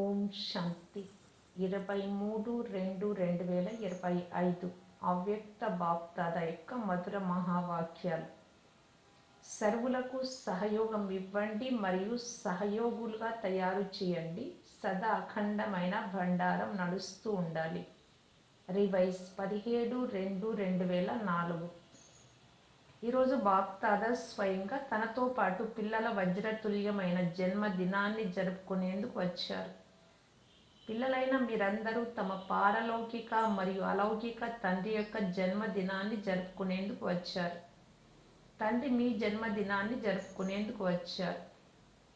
ఓం శాంతి. ఇరవై మూడు రెండు రెండు వేల ఇరవై ఐదు అవ్యక్త బాప్దాద యొక్క మధుర మహావాక్యాలు. సర్వులకు సహయోగం ఇవ్వండి మరియు సహయోగులుగా తయారు చేయండి. సదా అఖండమైన భండారం నడుస్తూ ఉండాలి. రివైజ్ పదిహేడు రెండు రెండు వేల నాలుగు. ఈరోజు బాప్దాద స్వయంగా తనతో పాటు పిల్లల వజ్రతుల్యమైన జన్మదినాన్ని జరుపుకునేందుకు వచ్చారు. పిల్లలైన మీరందరూ తమ పారలౌకిక మరియు అలౌకిక తండ్రి యొక్క జన్మదినాన్ని జరుపుకునేందుకు వచ్చారు. తండ్రి మీ జన్మదినాన్ని జరుపుకునేందుకు వచ్చారు.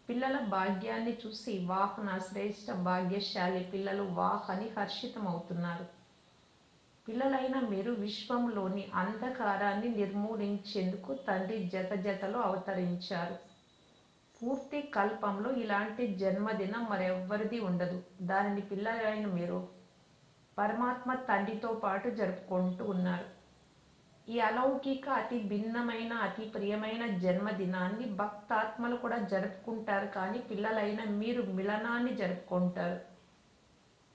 పిల్లల భాగ్యాన్ని చూసి వాహన శ్రేష్ఠ భాగ్యశాలి పిల్లలు వాహ్ అని హర్షితమవుతున్నారు. పిల్లలైన మీరు విశ్వంలోని అంధకారాన్ని నిర్మూలించేందుకు తండ్రి జత జతలో అవతరించారు. పూర్తి కల్పంలో ఇలాంటి జన్మదినం మరెవ్వరిది ఉండదు. దానిని పిల్లలైన మీరు పరమాత్మ తండ్రితో పాటు జరుపుకుంటూ ఉన్నారు. ఈ అలౌకిక అతి భిన్నమైన అతి ప్రియమైన జన్మదినాన్ని భక్తాత్మలు కూడా జరుపుకుంటారు కానీ పిల్లలైన మీరు మిలనాన్ని జరుపుకుంటారు.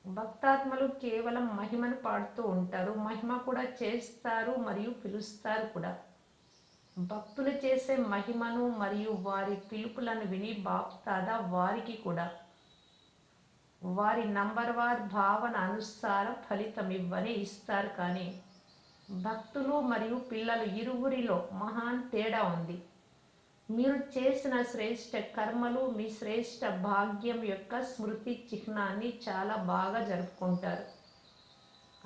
భక్తాత్మలు కేవలం మహిమను పాడుతూ ఉంటారు. మహిమ కూడా చేస్తారు మరియు పిలుస్తారు కూడా. భక్తులు చేసే మహిమను మరియు వారి పిలుపులను విని బాప్తాదా వారికి కూడా. వారి నంబర్ వార్ భావన అనుసార ఫలితం ఇవ్వని ఇస్తారు కానీ భక్తులు మరియు పిల్లలు ఇరువురిలో మహాన్ తేడా ఉంది. మీరు చేసిన శ్రేష్ఠ కర్మలు మీ శ్రేష్ఠ భాగ్యం యొక్క స్మృతి చిహ్నాన్ని చాలా బాగా జరుపుకుంటారు.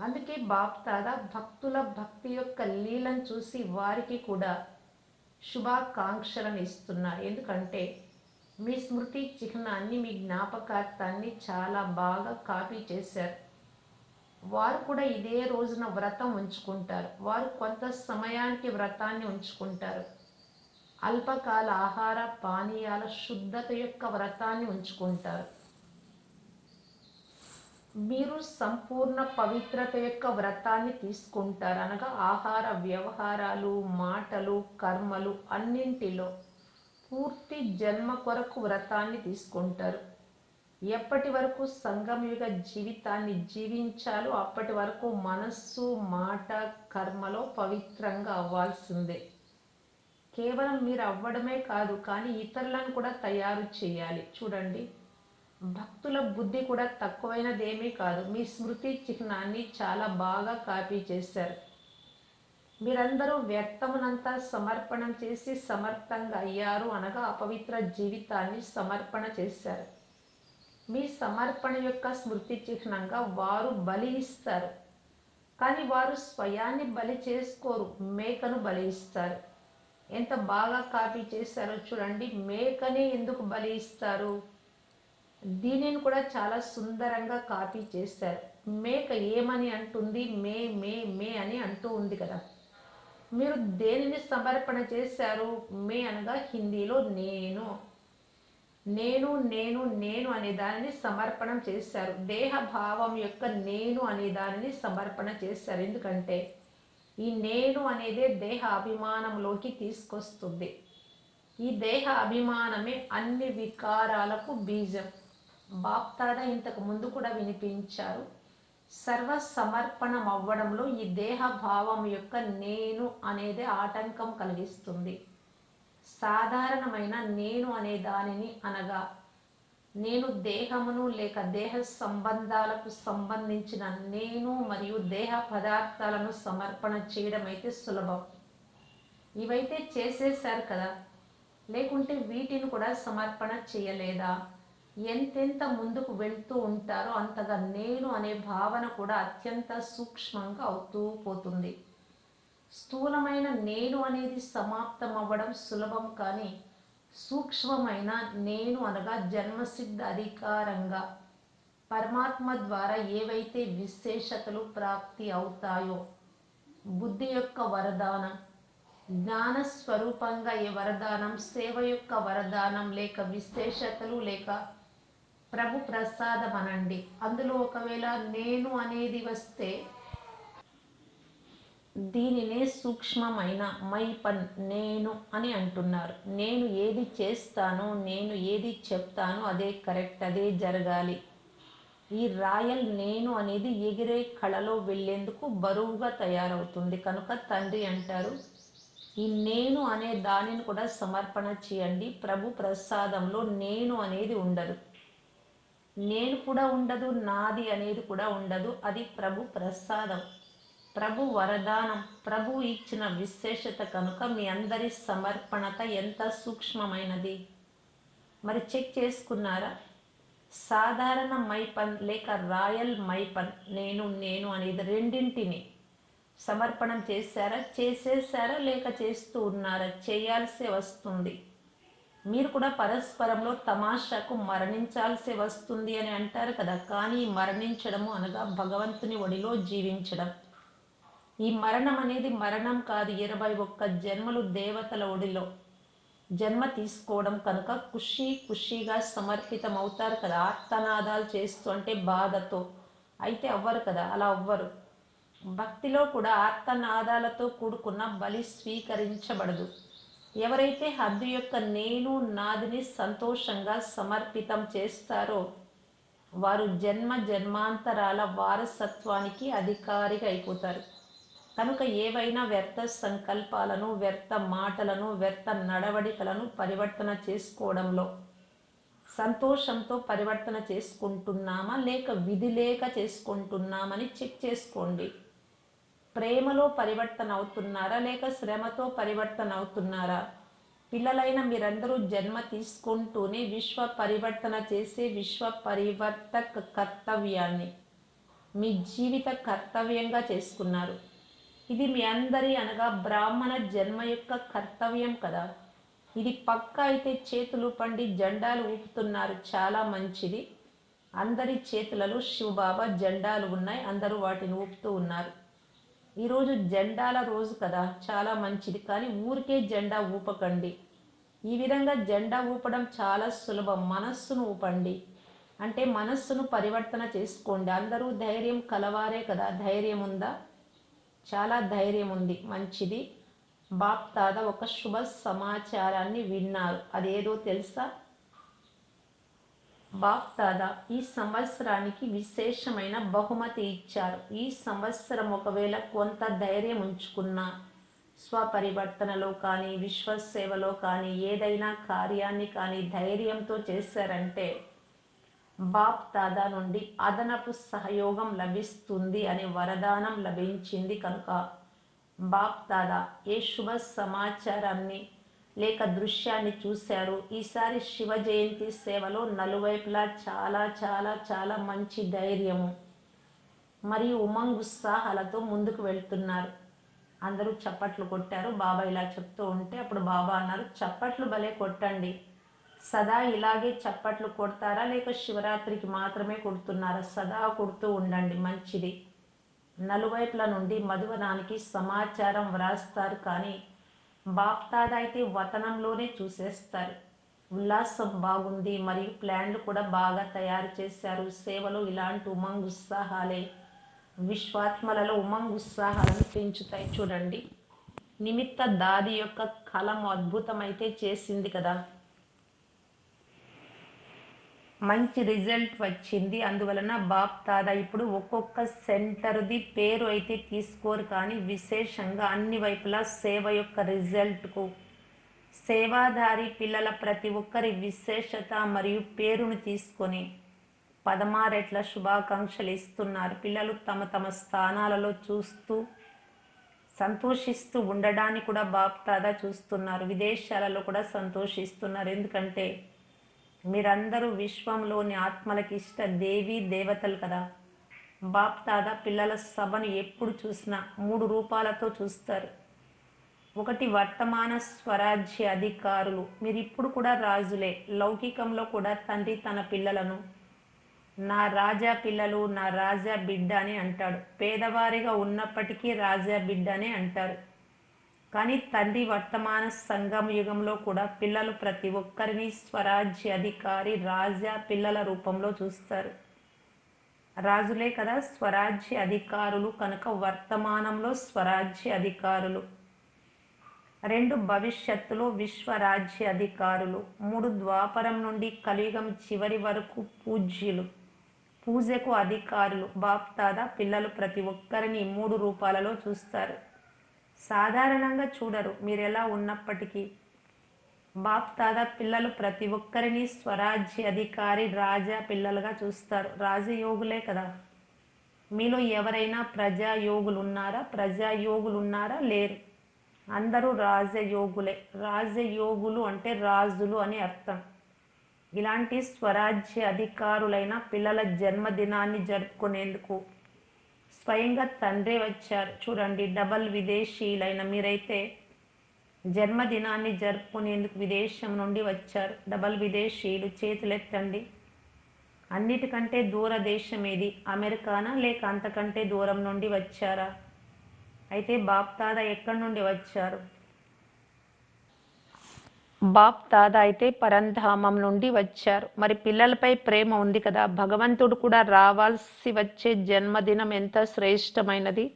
అందుకే బాప్తాదా భక్తుల భక్తి యొక్క లీలను చూసి వారికి కూడా శుభాకాంక్షలను ఇస్తున్నారు ఎందుకంటే మీ స్మృతి చిహ్నాన్ని మీ జ్ఞాపకార్థాన్ని చాలా బాగా కాపీ చేశారు. వారు కూడా ఇదే రోజున వ్రతం ఉంచుకుంటారు. వారు కొంత సమయానికి వ్రతాన్ని ఉంచుకుంటారు. అల్పకాల ఆహార పానీయాల శుద్ధత యొక్క వ్రతాన్ని ఉంచుకుంటారు. మీరు సంపూర్ణ పవిత్రత యొక్క వ్రతాన్ని తీసుకుంటారు. అనగా ఆహార వ్యవహారాలు మాటలు కర్మలు అన్నింటిలో పూర్తి జన్మ కొరకు వ్రతాన్ని తీసుకుంటారు. ఎప్పటి వరకు సంగమయుగ జీవితాన్ని జీవించాలో అప్పటి వరకు మనస్సు మాట కర్మలో పవిత్రంగా అవ్వాల్సిందే. కేవలం మీరు అవ్వడమే కాదు కానీ ఇతరులను కూడా తయారు చేయాలి. చూడండి భక్తుల బుద్ధి కూడా తక్కువైనదేమీ కాదు. మీ స్మృతి చిహ్నాన్ని చాలా బాగా కాపీ చేశారు. మీరందరూ వ్యర్థమునంతా సమర్పణం చేసి సమర్థంగా అయ్యారు అనగా అపవిత్ర జీవితాన్ని సమర్పణ చేశారు. మీ సమర్పణ యొక్క స్మృతి చిహ్నంగా వారు బలి ఇస్తారు కానీ వారు స్వయాన్ని బలి చేసుకోరు మేకను బలి ఇస్తారు ఎంత బాగా కాపీ చేశారో చూడండి. మేకనే ఎందుకు బలి ఇస్తారు దీనిని కూడా చాలా సుందరంగా కాపీ చేశారు. మేక ఏమని అంటుంది? మే మే మే అని అంటూ ఉంది కదా. మీరు దేనిని సమర్పణ చేశారు? మే అనగా హిందీలో నేను. నేను నేను నేను అనే దానిని సమర్పణం చేశారు. దేహభావం యొక్క నేను అనే దానిని సమర్పణ చేశారు. ఎందుకంటే ఈ నేను అనేదే దేహ అభిమానంలోకి తీసుకొస్తుంది. ఈ దేహ అభిమానమే అన్ని వికారాలకు బీజం. బాప్తాద ఇంతకు ముందు కూడా వినిపించారు. సర్వ సమర్పణం అవ్వడంలో ఈ దేహ భావం యొక్క నేను అనేది ఆటంకం కలిగిస్తుంది. సాధారణమైన నేను అనే దానిని అనగా నేను దేహమును లేక దేహ సంబంధాలకు సంబంధించిన నేను మరియు దేహ పదార్థాలను సమర్పణ చేయడం అయితే సులభం. ఇవైతే చేసేసారు కదా. లేకుంటే వీటిని కూడా సమర్పణ చేయలేదా? ఎంతెంత ముందుకు వెళ్తూ ఉంటారో అంతగా నేను అనే భావన కూడా అత్యంత సూక్ష్మంగా అవుతూ పోతుంది. స్థూలమైన నేను అనేది సమాప్తం అవ్వడం సులభం కానీ సూక్ష్మమైన నేను అనగా జన్మసిద్ధ అధికారంగా పరమాత్మ ద్వారా ఏవైతే విశేషతలు ప్రాప్తి అవుతాయో బుద్ధి యొక్క వరదానం జ్ఞాన స్వరూపంగా ఏ వరదానం సేవ యొక్క వరదానం లేక విశేషతలు లేక ప్రభు ప్రసాదం అనండి అందులో ఒకవేళ నేను అనేది వస్తే దీనినే సూక్ష్మమైన మై పన్ నేను అని అంటున్నారు. నేను ఏది చేస్తానో నేను ఏది చెప్తానో అదే కరెక్ట్ అదే జరగాలి. ఈ రాయల్ నేను అనేది ఎగిరే కళలో వెళ్ళేందుకు బరువుగా తయారవుతుంది. కనుక తండ్రి అంటారు ఈ నేను అనే దానిని కూడా సమర్పణ చేయండి. ప్రభు ప్రసాదంలో నేను అనేది ఉండదు. నేను కూడా ఉండదు నాది అనేది కూడా ఉండదు. అది ప్రభు ప్రసాదం ప్రభు వరదానం ప్రభు ఇచ్చిన విశేషత కనుక మీ అందరి సమర్పణత ఎంత సూక్ష్మమైనది? మరి చెక్ చేసుకున్నారా? సాధారణ మైపన్ లేక రాయల్ మైపన్ నేను నేను అనేది రెండింటిని సమర్పణం చేశారా? చేసేసారా లేక చేస్తూ ఉన్నారా? చేయాల్సి వస్తుంది. మీరు కూడా పరస్పరంలో తమాషాకు మరణించాల్సి వస్తుంది అని అంటారు కదా. కానీ మరణించడము అనగా భగవంతుని ఒడిలో జీవించడం. ఈ మరణం అనేది మరణం కాదు. ఇరవై ఒక్క జన్మలు దేవతల ఒడిలో జన్మ తీసుకోవడం కనుక ఖుషి ఖుషిగా సమర్పితం అవుతారు కదా. ఆర్తనాదాలు చేస్తూ అంటే బాధతో. అయితే అవ్వరు కదా. అలా అవ్వరు. భక్తిలో కూడా ఆర్తనాదాలతో కూడుకున్న బలి స్వీకరించబడదు. ఎవరైతే హద్దు యొక్క నేను నాదిని సంతోషంగా సమర్పితం చేస్తారో వారు జన్మ జన్మాంతరాల వారసత్వానికి అధికారిగా అయిపోతారు. కనుక ఏవైనా వ్యర్థ సంకల్పాలను వ్యర్థ మాటలను వ్యర్థ నడవడికలను పరివర్తన చేసుకోవడంలో సంతోషంతో పరివర్తన చేసుకుంటున్నామా లేక విధి లేక చేసుకుంటున్నామని చెక్ చేసుకోండి. ప్రేమలో పరివర్తన అవుతున్నారా? లేక శ్రమతో పరివర్తన అవుతున్నారా? పిల్లలైన మీరందరూ జన్మ తీసుకుంటూనే విశ్వ పరివర్తన చేసే విశ్వ పరివర్తక కర్తవ్యాన్ని మీ జీవిత కర్తవ్యంగా చేసుకున్నారు. ఇది మీ అందరి అనగా బ్రాహ్మణ జన్మ యొక్క కర్తవ్యం కదా. ఇది పక్క అయితే చేతులు పండి జెండాలు ఊపుతున్నారు. చాలా మంచిది. అందరి చేతులలో శివబాబా జెండాలు ఉన్నాయి. అందరూ వాటిని ఊపుతూ ఉన్నారు. ఈరోజు జెండాల రోజు కదా చాలా మంచిది. కానీ ఊరికే జెండా ఊపకండి. ఈ విధంగా జెండా ఊపడం చాలా సులభం. మనస్సును ఊపండి. అంటే మనస్సును పరివర్తన చేసుకోండి. అందరూ ధైర్యం కలవారే కదా. ధైర్యం ఉందా? చాలా ధైర్యం ఉంది. మంచిది. బాప్ తాత ఒక శుభ సమాచారాన్ని విన్నారు. అదేదో తెలుసా? బాప్ దాదా ఈ సంవత్సరానికి విశేషమైన బహుమతి ఇచ్చారు. ఈ సంవత్సరం ఒకవేళ కొంత ధైర్యం ఉంచుకున్నా స్వపరివర్తనలో కానీ విశ్వసేవలో కానీ ఏదైనా కార్యాన్ని కానీ ధైర్యంతో చేశారంటే బాప్ దాదా నుండి అదనపు సహయోగం లభిస్తుంది అనే వరదానం లభించింది కనుక బాప్ దాదా ఏ శుభ సమాచారాన్ని లేక దృశ్యాన్ని చూశారు. ఈసారి శివ జయంతి సేవలో నలువైపులా చాలా చాలా చాలా మంచి ధైర్యము మరియు ఉమంగ్ ఉత్సాహాలతో ముందుకు వెళ్తున్నారు. అందరూ చప్పట్లు కొట్టారు. బాబా ఇలా చెప్తూ ఉంటే అప్పుడు బాబా అన్నారు చప్పట్లు భలే కొట్టండి. సదా ఇలాగే చప్పట్లు కొడతారా? లేక శివరాత్రికి మాత్రమే కొడుతున్నారా? సదా కొడుతూ ఉండండి. మంచిది. నలువైపుల నుండి మధువనానికి సమాచారం వ్రాస్తారు కానీ బాప్తాద అయితే వతనంలోనే చూసేస్తారు. ఉల్లాసం బాగుంది మరియు ప్లాన్లు కూడా బాగా తయారు చేశారు. సేవలో ఇలాంటి ఉమంగ్ ఉత్సాహాలే. విశ్వాత్మలలో ఉమంగ్ ఉత్సాహాలను పెంచుతాయి. చూడండి. నిమిత్త దాది యొక్క కలం అద్భుతమైతే చేసింది కదా. మంచి రిజల్ట్ వచ్చింది. అందువలన బాప్ తాదా ఇప్పుడు ఒక్కొక్క సెంటర్ది పేరు అయితే తీసుకోరు కానీ విశేషంగా అన్ని వైపులా సేవ యొక్క రిజల్ట్కు. సేవాధారి పిల్లల ప్రతి ఒక్కరి విశేషత మరియు పేరును తీసుకొని పదమారెట్ల శుభాకాంక్షలు ఇస్తున్నారు. పిల్లలు తమ తమ స్థానాలలో చూస్తూ సంతోషిస్తూ ఉండడాన్ని కూడా బాప్ తాదా చూస్తున్నారు. విదేశాలలో కూడా సంతోషిస్తున్నారు. ఎందుకంటే మీరందరూ విశ్వంలోని ఆత్మలకి ఇష్ట దేవి దేవతలు కదా. బాప్ తాదా పిల్లల సభను ఎప్పుడు చూసినా మూడు రూపాలతో చూస్తారు. ఒకటి వర్తమాన స్వరాజ్య అధికారులు. మీరు ఇప్పుడు కూడా రాజులే. లౌకికంలో కూడా తండ్రి తన పిల్లలను. నా రాజా పిల్లలు నా రాజా బిడ్డ అని అంటాడు. పేదవారిగా ఉన్నప్పటికీ రాజా బిడ్డ అనే అంటారు. కానీ తండ్రి వర్తమాన సంగమ యుగంలో కూడా పిల్లలు ప్రతి ఒక్కరిని స్వరాజ్య అధికారి రాజా పిల్లల రూపంలో చూస్తారు. రాజులే కదా స్వరాజ్య అధికారులు కనుక వర్తమానంలో స్వరాజ్య అధికారులు. రెండు భవిష్యత్తులో విశ్వరాజ్య అధికారులు. మూడు ద్వాపరం నుండి కలియుగం చివరి వరకు పూజ్యులు. పూజకు అధికారులు. బాప్దాదా పిల్లలు ప్రతి ఒక్కరిని మూడు రూపాలలో చూస్తారు. సాధారణంగా చూడరు. మీరెలా ఉన్నప్పటికీ. బాప్దాదా పిల్లలు ప్రతి ఒక్కరిని స్వరాజ్య అధికారి రాజా పిల్లలుగా చూస్తారు. రాజయోగులే కదా. మీలో ఎవరైనా ప్రజాయోగులు ఉన్నారా ప్రజాయోగులు ఉన్నారా లేరు. అందరూ రాజయోగులే. రాజయోగులు అంటే రాజులు అని అర్థం. ఇలాంటి స్వరాజ్య అధికారులైన పిల్లల జన్మదినాన్ని జరుపుకునేందుకు స్వయంగా తండ్రి వచ్చారు. చూడండి డబల్ విదేశీయులైన మీరైతే జన్మదినాన్ని జరుపుకునేందుకు విదేశం నుండి వచ్చారు. డబల్ విదేశీయులు చేతులెత్తండి. అన్నిటికంటే దూర దేశం ఏది? అమెరికానా లేక అంతకంటే దూరం నుండి వచ్చారా? అయితే బాప్తాద ఎక్కడి నుండి వచ్చారు? బాప్ దాదా అయితే పరంధామం నుండి వచ్చారు. మరి పిల్లలపై ప్రేమ ఉంది కదా భగవంతుడు కూడా రావాల్సి వచ్చే జన్మదినం ఎంత శ్రేష్టమైనది?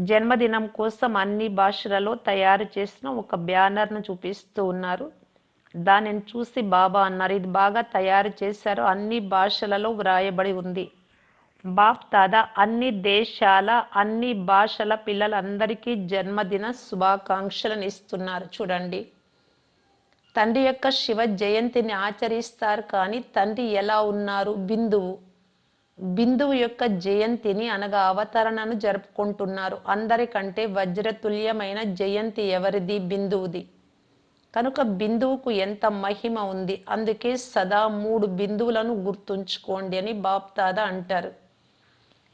జన్మదినం కోసం అన్ని భాషలలో తయారు చేసిన ఒక బ్యానర్ను చూపిస్తూ ఉన్నారు. దానిని చూసి బాబా అన్నారు ఇది బాగా తయారు చేశారు అన్ని భాషలలో వ్రాయబడి ఉంది. బాప్ దాదా అన్ని దేశాల అన్ని భాషల పిల్లలందరికీ జన్మదిన శుభాకాంక్షలను ఇస్తున్నారు. చూడండి. తండ్రి యొక్క శివ జయంతిని ఆచరిస్తారు కానీ తండ్రి ఎలా ఉన్నారు? బిందువు. బిందువు యొక్క జయంతిని అనగా అవతరణను జరుపుకుంటున్నారు. అందరికంటే వజ్రతుల్యమైన జయంతి ఎవరిది? బిందువుది. కనుక బిందువుకు ఎంత మహిమ ఉంది? అందుకే సదా మూడు బిందువులను గుర్తుంచుకోండి అని బాప్తాద అంటారు.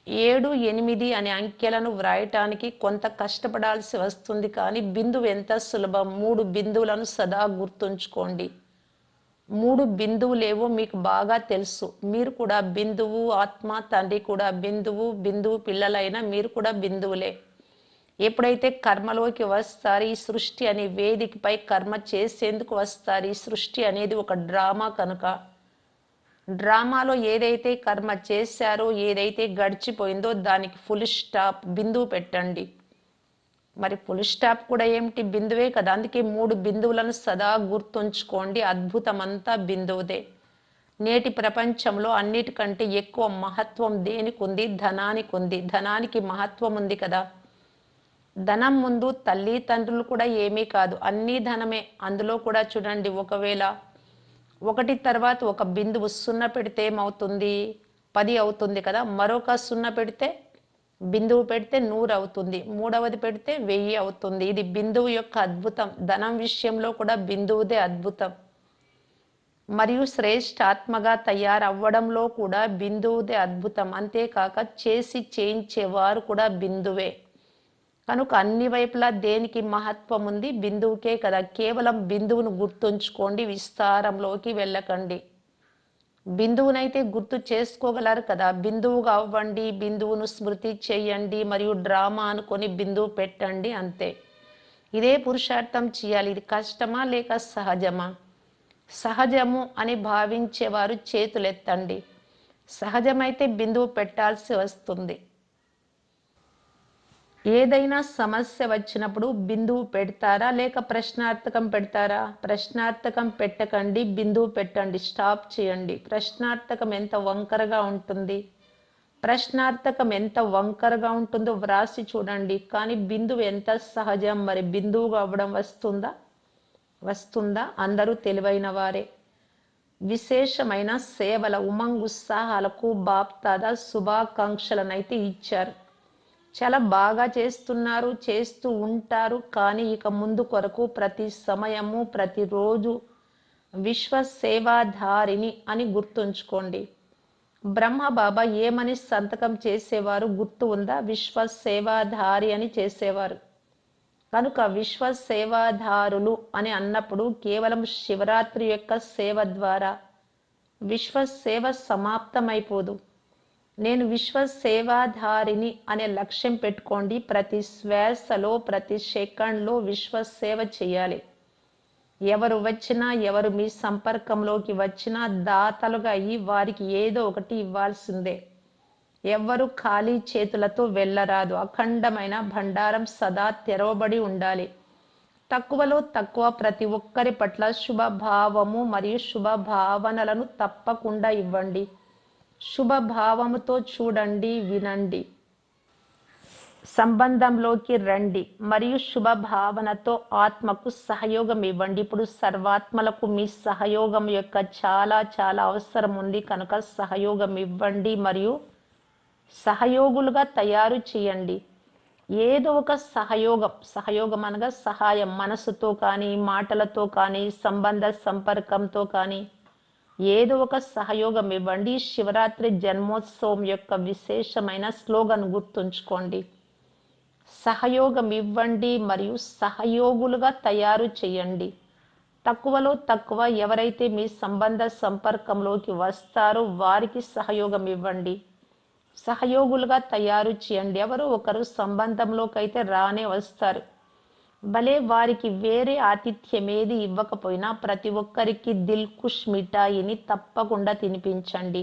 ఏడు ఎనిమిది అనే అంకెలను వ్రాయటానికి కొంత కష్టపడాల్సి వస్తుంది కానీ బిందువు ఎంత సులభం? మూడు బిందువులను సదా గుర్తుంచుకోండి. మూడు బిందువులేవో మీకు బాగా తెలుసు. మీరు కూడా బిందువు ఆత్మ తండ్రి కూడా బిందువు బిందువు పిల్లలైనా మీరు కూడా బిందువులే. ఎప్పుడైతే కర్మలోకి వస్తారు ఈ సృష్టి అనే వేదికపై కర్మ చేసేందుకు వస్తారు. ఈ సృష్టి అనేది ఒక డ్రామా కనుక. డ్రామాలో ఏదైతే కర్మ చేశారో ఏదైతే గడిచిపోయిందో దానికి ఫుల్ స్టాప్ బిందువు పెట్టండి. మరి ఫుల్ స్టాప్ కూడా ఏమిటి? బిందువే కదా. అందుకే మూడు బిందువులను సదా గుర్తుంచుకోండి. అద్భుతమంతా బిందువుదే. నేటి ప్రపంచంలో అన్నిటికంటే ఎక్కువ మహత్వం దేనికి ఉంది ధనానికి ఉంది ధనానికి మహత్వం ఉంది కదా. ధనం ముందు తల్లి తండ్రులు కూడా ఏమీ కాదు. అన్నీ ధనమే. అందులో కూడా చూడండి ఒకవేళ ఒకటి తర్వాత ఒక బిందువు సున్న పెడితే ఏమవుతుంది? పది అవుతుంది కదా. మరొక సున్న పెడితే బిందువు పెడితే నూరు అవుతుంది. మూడవది పెడితే వెయ్యి అవుతుంది. ఇది బిందువు యొక్క అద్భుతం. ధనం విషయంలో కూడా బిందువుదే అద్భుతం. మరియు శ్రేష్ఠ ఆత్మగా తయారవ్వడంలో కూడా బిందువుదే అద్భుతం. అంతేకాక చేసి చేయించేవారు కూడా బిందువే. కనుక అన్ని వైపులా దేనికి మహత్వం ఉంది బిందువుకే కదా. కేవలం బిందువును గుర్తుంచుకోండి విస్తారంలోకి వెళ్ళకండి. బిందువునైతే గుర్తు చేసుకోగలరు కదా. బిందువుగా అవ్వండి బిందువును స్మృతి చేయండి మరియు డ్రామా అనుకొని బిందువు పెట్టండి అంతే. ఇదే పురుషార్థం చేయాలి. ఇది కష్టమా లేక సహజమా? సహజము అని భావించేవారు చేతులెత్తండి. సహజమైతే బిందువు పెట్టాల్సి వస్తుంది. ఏదైనా సమస్య వచ్చినప్పుడు బిందువు పెడతారా? లేక ప్రశ్నార్థకం పెడతారా? ప్రశ్నార్థకం పెట్టకండి బిందువు పెట్టండి స్టాప్ చేయండి. ప్రశ్నార్థకం ఎంత వంకరగా ఉంటుంది? ప్రశ్నార్థకం ఎంత వంకరగా ఉంటుందో వ్రాసి చూడండి. కానీ బిందువు ఎంత సహజం? మరి బిందువుగా అవ్వడం వస్తుందా? వస్తుందా? అందరూ తెలివైన వారే. విశేషమైన సేవల ఉమంగుత్సాహాలకు బాప్తాద? శుభాకాంక్షలనైతే ఇచ్చారు. చాలా బాగా చేస్తున్నారు చేస్తూ ఉంటారు. కానీ ఇక ముందు కొరకు ప్రతి సమయము ప్రతిరోజు విశ్వ సేవాధారిని అని గుర్తుంచుకోండి. బ్రహ్మ బాబా ఏమని సంతకం చేసేవారు గుర్తు ఉందా? విశ్వ సేవాధారి అని చేసేవారు. కనుక విశ్వ సేవాధారులు అని అన్నప్పుడు కేవలం శివరాత్రి యొక్క సేవ ద్వారా విశ్వ సేవ సమాప్తమైపోదు. నేను విశ్వ సేవాధారిని అనే లక్ష్యం పెట్టుకోండి. ప్రతి శ్వాసలో ప్రతి సెకండ్లో విశ్వ సేవ చేయాలి. ఎవరు వచ్చినా ఎవరు మీ సంపర్కంలోకి వచ్చినా దాతలుగా అయ్యి వారికి ఏదో ఒకటి ఇవ్వాల్సిందే. ఎవ్వరు ఖాళీ చేతులతో వెళ్ళరాదు. అఖండమైన భండారం సదా తెరవబడి ఉండాలి. తక్కువలో తక్కువ ప్రతి ఒక్కరి పట్ల శుభభావము మరియు శుభ భావనలను తప్పకుండా ఇవ్వండి. శుభభావముతో చూడండి వినండి. సంబంధంలోకి రండి మరియు శుభ భావనతో ఆత్మకు సహయోగం ఇవ్వండి. ఇప్పుడు సర్వాత్మలకు మీ సహయోగం యొక్క చాలా చాలా అవసరం ఉంది. కనుక సహయోగం ఇవ్వండి మరియు సహయోగులుగా తయారు చేయండి. ఏదో ఒక సహయోగం సహయోగం అనగా సహాయం. మనసుతో కానీ మాటలతో కానీ సంబంధ సంపర్కంతో కానీ ఏదో ఒక సహయోగం ఇవ్వండి. శివరాత్రి జన్మోత్సవం యొక్క విశేషమైన స్లోగన్ గుర్తుంచుకోండి. సహయోగం ఇవ్వండి మరియు సహయోగులుగా తయారు చేయండి. తక్కువలో తక్కువ ఎవరైతే మీ సంబంధ సంపర్కంలోకి వస్తారో వారికి సహయోగం ఇవ్వండి. సహయోగులుగా తయారు చేయండి. ఎవరు ఒకరు సంబంధంలోకి అయితే రానే వస్తారు. భలే వారికి వేరే ఆతిథ్యం ఏది ఇవ్వకపోయినా ప్రతి ఒక్కరికి దిల్ కుష్ మిఠాయిని తప్పకుండా తినిపించండి.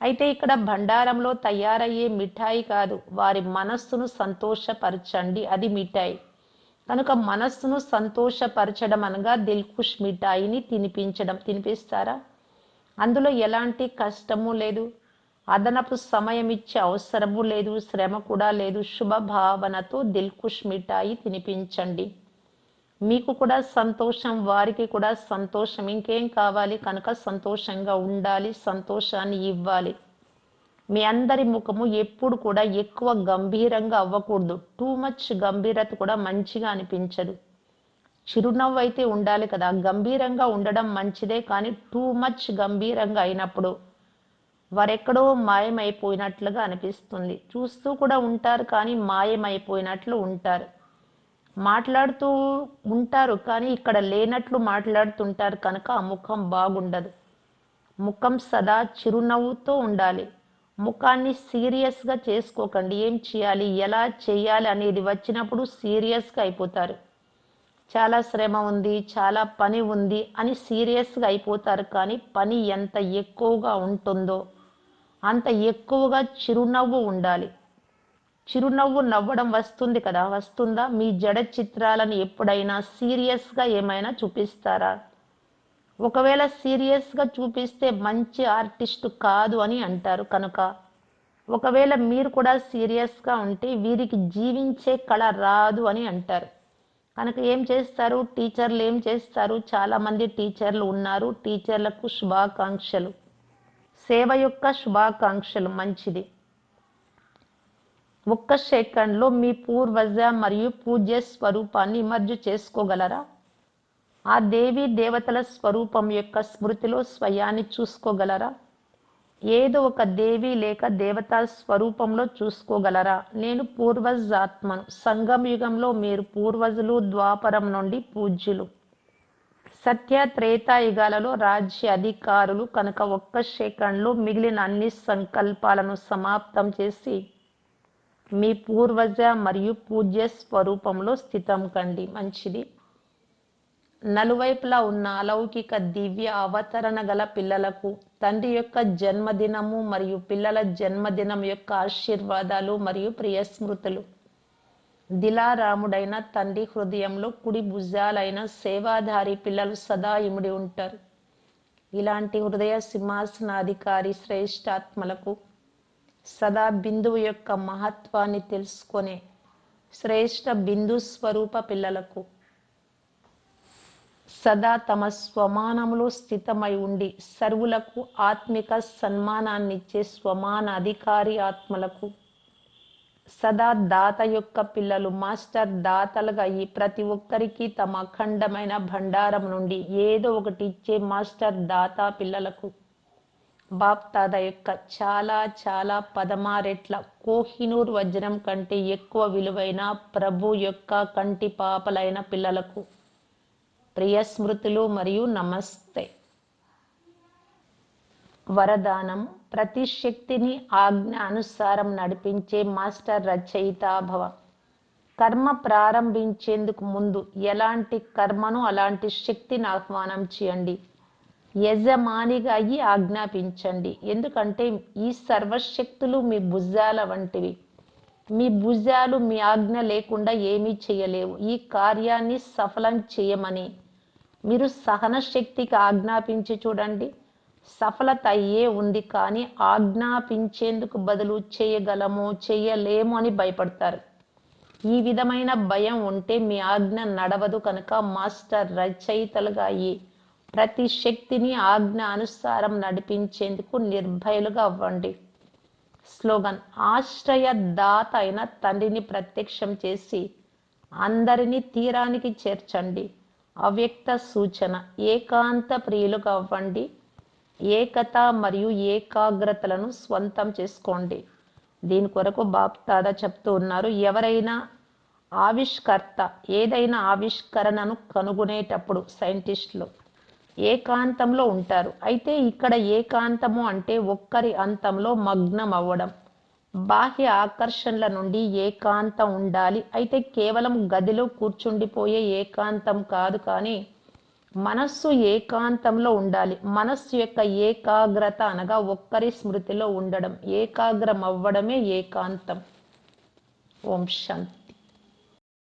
అయితే ఇక్కడ భండారంలో తయారయ్యే మిఠాయి కాదు వారి మనస్సును సంతోషపరచండి. అది మిఠాయి. కనుక మనస్సును సంతోషపరచడం అనగా దిల్ ఖుష్ మిఠాయిని తినిపించడం. తినిపిస్తారా? అందులో ఎలాంటి కష్టము లేదు. అదనపు సమయం ఇచ్చే అవసరము లేదు శ్రమ కూడా లేదు. శుభభావనతో దిల్కుష్ మిఠాయి తినిపించండి. మీకు కూడా సంతోషం వారికి కూడా సంతోషం. ఇంకేం కావాలి? కనుక సంతోషంగా ఉండాలి సంతోషాన్ని ఇవ్వాలి. మీ అందరి ముఖము ఎప్పుడు కూడా ఎక్కువ గంభీరంగా అవ్వకూడదు. టూ మచ్ గంభీరత కూడా మంచిగా అనిపించదు. చిరునవ్వు అయితే ఉండాలి కదా. గంభీరంగా ఉండడం మంచిదే కానీ టూ మచ్ గంభీరంగా అయినప్పుడు వారెక్కడో మాయమైపోయినట్లుగా అనిపిస్తుంది. చూస్తూ కూడా ఉంటారు కానీ మాయమైపోయినట్లు ఉంటారు. మాట్లాడుతూ ఉంటారు కానీ ఇక్కడ లేనట్లు మాట్లాడుతుంటారు కనుక ఆ ముఖం బాగుండదు. ముఖం సదా చిరునవ్వుతో ఉండాలి. ముఖాన్ని సీరియస్గా చేసుకోకండి. ఏం చేయాలి? ఎలా చేయాలి అనేది వచ్చినప్పుడు సీరియస్గా అయిపోతారు. చాలా శ్రమ ఉంది చాలా పని ఉంది అని సీరియస్గా అయిపోతారు కానీ పని ఎంత ఎక్కువగా ఉంటుందో అంత ఎక్కువగా చిరునవ్వు ఉండాలి. చిరునవ్వు నవ్వడం వస్తుంది కదా వస్తుందా? మీ జడ చిత్రాలను ఎప్పుడైనా సీరియస్గా ఏమైనా చూపిస్తారా? ఒకవేళ సీరియస్గా చూపిస్తే మంచి ఆర్టిస్ట్ కాదు అని అంటారు కనుక. ఒకవేళ మీరు కూడా సీరియస్గా ఉంటే వీరికి జీవించే కళ రాదు అని అంటారు. కనుక ఏం చేస్తారు? టీచర్లు ఏం చేస్తారు? చాలామంది టీచర్లు ఉన్నారు. టీచర్లకు శుభాకాంక్షలు. సేవ యొక్క శుభాకాంక్షలు మంచిది. ఒక్క సెకండ్లో మీ పూర్వజ మరియు పూజ్య స్వరూపాన్ని మర్జు చేసుకోగలరా? ఆ దేవి దేవతల స్వరూపం యొక్క స్మృతిలో స్వయాన్ని చూసుకోగలరా? ఏదో ఒక దేవి లేక దేవతా స్వరూపంలో చూసుకోగలరా? నేను పూర్వజాత్మను సంగం యుగంలో మీరు పూర్వజులు ద్వాపరం నుండి పూజ్యులు. సత్య త్రేతాయుగాలలో రాజ్య అధికారులు కనుక ఒక్క సెకండ్లో మిగిలిన అన్ని సంకల్పాలను సమాప్తం చేసి మీ పూర్వజ మరియు పూజ్య స్వరూపంలో స్థితం కండి. మంచిది. నలువైపులా ఉన్న అలౌకిక దివ్య అవతరణ గల పిల్లలకు తండ్రి యొక్క జన్మదినము మరియు పిల్లల జన్మదినం యొక్క ఆశీర్వాదాలు మరియు ప్రియ స్మృతులు దిలారాముడైన తండ్రి హృదయంలో కుడి భుజాలైన సేవాధారి పిల్లలు సదా ఇముడి ఉంటారు. ఇలాంటి హృదయ సింహాసనాధికారి శ్రేష్టాత్మలకు సదా బిందువు యొక్క మహత్వాన్ని తెలుసుకొనే శ్రేష్ట బిందు స్వరూప పిల్లలకు సదా తమ స్వమానములో స్థితమై ఉండి సర్వులకు ఆత్మిక సన్మానాన్నిచ్చే స్వమాన అధికారి ఆత్మలకు సదా దాత యొక్క పిల్లలు మాస్టర్ దాతలుగా ఈ ప్రతి ఒక్కరికి తమ అఖండమైన భండారం నుండి ఏదో ఒకటి ఇచ్చే మాస్టర్ దాత పిల్లలకు. బాప్తాద యొక్క చాలా చాలా పదమారెట్ల కోహినూర్ వజ్రం కంటే ఎక్కువ విలువైన ప్రభు యొక్క కంటి పాపలైన పిల్లలకు. ప్రియ స్మృతులు మరియు నమస్తే. వరదానం ప్రతి శక్తిని ఆజ్ఞ అనుసారం నడిపించే మాస్టర్ రచయితాభవ కర్మ ప్రారంభించేందుకు ముందు ఎలాంటి కర్మను అలాంటి శక్తిని ఆహ్వానం చేయండి. యజమానిగా అయ్యి ఆజ్ఞాపించండి. ఎందుకంటే ఈ సర్వశక్తులు మీ భుజాల వంటివి. మీ భుజాలు మీ ఆజ్ఞ లేకుండా ఏమీ చేయలేవు. ఈ కార్యాన్ని సఫలం చేయమని. మీరు సహన శక్తికి ఆజ్ఞాపించి చూడండి. సఫలత అయ్యే ఉంది కానీ ఆజ్ఞాపించేందుకు బదులు చేయగలము చేయలేమో అని భయపడతారు. ఈ విధమైన భయం ఉంటే మీ ఆజ్ఞ నడవదు కనుక మాస్టర్ రచయితలుగా అయ్యి ప్రతి శక్తిని ఆజ్ఞ అనుసారం నడిపించేందుకు నిర్భయులుగా అవ్వండి. స్లోగన్ ఆశ్రయదాత అయిన తండ్రిని ప్రత్యక్షం చేసి అందరినీ తీరానికి చేర్చండి. అవ్యక్త సూచన ఏకాంత ప్రియులుగా అవ్వండి. ఏకత మరియు ఏకాగ్రతలను స్వంతం చేసుకోండి. దీని కొరకు బాప్తాద చెప్తూ ఉన్నారు ఎవరైనా ఆవిష్కర్త ఏదైనా ఆవిష్కరణను కనుగొనేటప్పుడు సైంటిస్టులు ఏకాంతంలో ఉంటారు. అయితే ఇక్కడ ఏకాంతము అంటే ఒక్కరి అంతంలో మగ్నం అవ్వడం బాహ్య ఆకర్షణల నుండి ఏకాంతం ఉండాలి. అయితే కేవలం గదిలో కూర్చుండిపోయే ఏకాంతం కాదు కానీ మనస్సు ఏకాంతంలో ఉండాలి. మనస్సు యొక్క ఏకాగ్రత అనగా ఒక్కరి స్మృతిలో ఉండడం. ఏకాగ్రం అవ్వడమే ఏకాంతం. ఓం శాంతి.